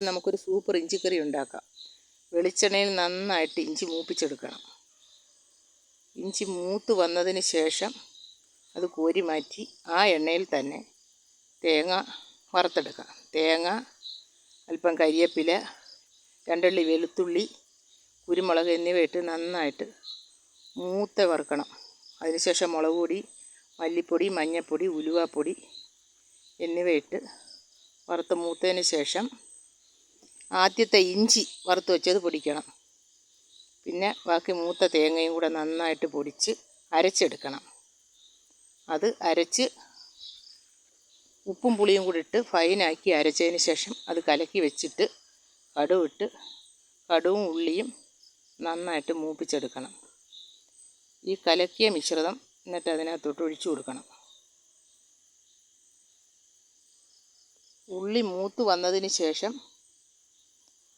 നമുക്കൊരു സൂപ്പർ ഇഞ്ചിക്കറി ഉണ്ടാക്കാം. വെളിച്ചെണ്ണയിൽ നന്നായിട്ട് ഇഞ്ചി മൂപ്പിച്ചെടുക്കണം. ഇഞ്ചി മൂത്ത് വന്നതിന് ശേഷം അത് കോരി മാറ്റി ആ എണ്ണയിൽ തന്നെ തേങ്ങ വറുത്തെടുക്കാം. തേങ്ങ അല്പം കരിയേപ്പില രണ്ടള്ളി വെളുത്തുള്ളി കുരുമുളക് എന്നിവ ഇട്ട് നന്നായിട്ട് മൂത്ത വറുക്കണം. അതിനുശേഷം മുളക് പൊടി മല്ലിപ്പൊടി മഞ്ഞൾപ്പൊടി ഉലുവാപ്പൊടി എന്നിവയിട്ട് വറുത്ത് മൂത്തതിന് ശേഷം ആദ്യത്തെ ഇഞ്ചി വറുത്ത് വെച്ചത് പൊടിക്കണം. പിന്നെ ബാക്കി മൂത്ത തേങ്ങയും കൂടെ നന്നായിട്ട് പൊടിച്ച് അരച്ചെടുക്കണം. അത് അരച്ച് ഉപ്പും പുളിയും കൂടി ഇട്ട് ഫൈനാക്കി അരച്ചതിന് ശേഷം അത് കലക്കി വെച്ചിട്ട് കടുവിട്ട് കടുവും ഉള്ളിയും നന്നായിട്ട് മൂപ്പിച്ചെടുക്കണം. ഈ കലക്കിയ മിശ്രിതം എന്നിട്ട് അതിനകത്തോട്ട് ഒഴിച്ചു കൊടുക്കണം. ഉള്ളി മൂത്ത് വന്നതിന് ശേഷം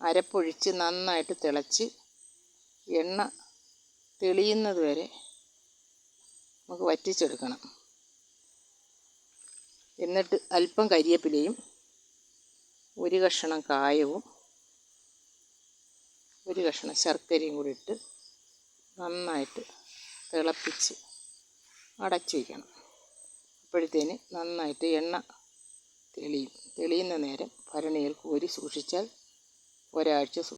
അരപ്പൊഴിച്ച് നന്നായിട്ട് തിളച്ച് എണ്ണ തെളിയുന്നത് വരെ നമുക്ക് വറ്റിച്ചെടുക്കണം. എന്നിട്ട് അല്പം കരിയേപ്പിലയും ഒരു കഷ്ണം കായവും ഒരു കഷ്ണം ശർക്കരയും കൂടി ഇട്ട് നന്നായിട്ട് തിളപ്പിച്ച് അടച്ചു വയ്ക്കണം. അപ്പോഴത്തേന് നന്നായിട്ട് എണ്ണ തെളിയും. തെളിയുന്ന നേരം ഭരണിയിൽ കോരി സൂക്ഷിച്ചാൽ ഒരാഴ്ച